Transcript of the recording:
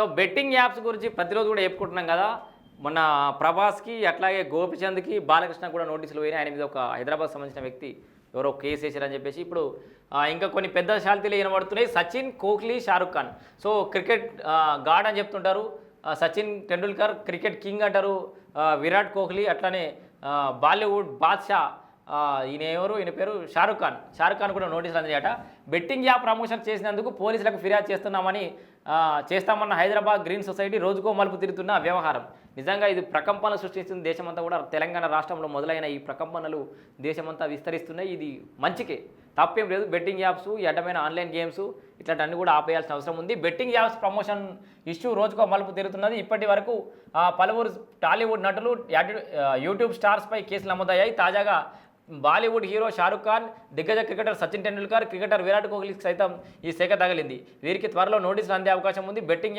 So betting apps గురించి ప్రతిరోజు కూడా చెప్పుకుంటున్నాం కదా. మొన్న ప్రభాస్కి అట్లాగే గోపిచంద్కి బాలకృష్ణ కూడా నోటీసులు పోయినాయి. ఆయన మీద ఒక హైదరాబాద్ సంబంధించిన వ్యక్తి ఎవరో కేసు వేసారని చెప్పేసి ఇప్పుడు ఇంకా కొన్ని పెద్ద శాలితీలు వినబడుతున్నాయి Sachin Kohli Shahrukh Khan. So cricket god అని చెప్తుంటారు. సచిన్ టెండూల్కర్ క్రికెట్ కింగ్ అంటారు. విరాట్ కోహ్లీ అట్లానే బాలీవుడ్ బాద్షా ఈయన ఎవరు? ఈయన పేరు షారుఖ్ ఖాన్. షారుఖ్ ఖాన్ కూడా నోటీసులు అందించట బెట్టింగ్ యాప్ ప్రమోషన్ చేసినందుకు పోలీసులకు ఫిర్యాదు చేస్తున్నామని చేస్తామన్న హైదరాబాద్ గ్రీన్ సొసైటీ రోజుకో మలుపు తిరుగుతున్న వ్యవహారం. నిజంగా ఇది ప్రకంపనలు సృష్టిస్తుంది దేశమంతా కూడా. తెలంగాణ రాష్ట్రంలో మొదలైన ఈ ప్రకంపనలు దేశమంతా విస్తరిస్తున్నాయి. ఇది మంచికే. తప్పేం లేదు. బెట్టింగ్ యాప్స్ ఈ అడ్డమైన ఆన్లైన్ గేమ్స్ ఇట్లాంటివన్నీ కూడా ఆపేయాల్సిన అవసరం ఉంది. బెట్టింగ్ యాప్స్ ప్రమోషన్ ఇష్యూ రోజుకో మలుపు తిరుగుతున్నది. ఇప్పటి వరకు పలువురు టాలీవుడ్ నటులు యూట్యూబ్ స్టార్స్పై కేసులు నమోదయ్యాయి. తాజాగా బాలీవుడ్ హీరో షారుఖ్ ఖాన్ దిగ్గజ క్రికెటర్ సచిన్ టెండూల్కర్ క్రికెటర్ విరాట్ కోహ్లీకి సైతం ఈ శాఖ తగిలింది. వీరికి త్వరలో నోటీసులు అందే అవకాశం ఉంది. Betting app